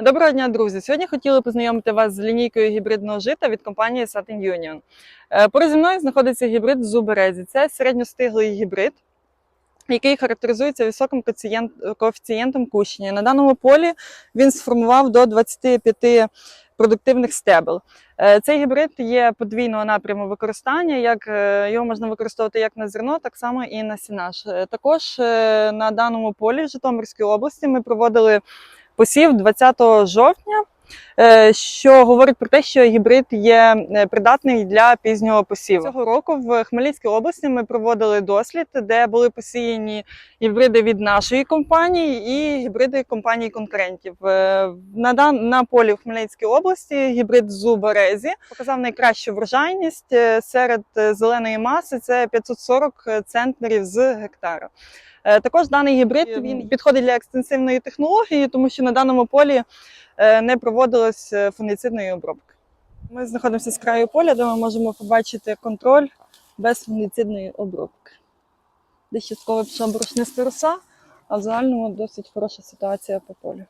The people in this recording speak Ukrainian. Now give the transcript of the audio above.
Доброго дня, друзі! Сьогодні хотіли познайомити вас з лінійкою гібридного жита від компанії Satin Union. Е, зі мною знаходиться гібрид Зуберезі. Це середньостиглий гібрид, який характеризується високим коефіцієнтом кущення. На даному полі він сформував до 25 продуктивних стебел. Е, Цей гібрид є подвійного напряму використання. Як е, його можна використовувати як на зерно, так само і на сінаж. Також на даному полі в Житомирській області ми проводили посів 20 жовтня, що говорить про те, що гібрид є е, придатний для пізнього посіву. Цього року в Хмельницькій області ми проводили дослід, де були посіяні гібриди від нашої компанії і гібриди компаній конкурентів. Е, На, дан- на полі в Хмельницькій області гібрид Зуберезі показав найкращу врожайність е, серед е, зеленої маси. Це 540 центнерів з гектара. Е, Також даний гібрид він підходить для екстенсивної технології, тому що на даному полі е, не проводилось е, фунгіцидної обробки. Ми знаходимося з краю поля, де ми можемо побачити контроль без фунгіцидної обробки. Десь частково пішла борошниста роса, а в загальному досить хороша ситуація по полю.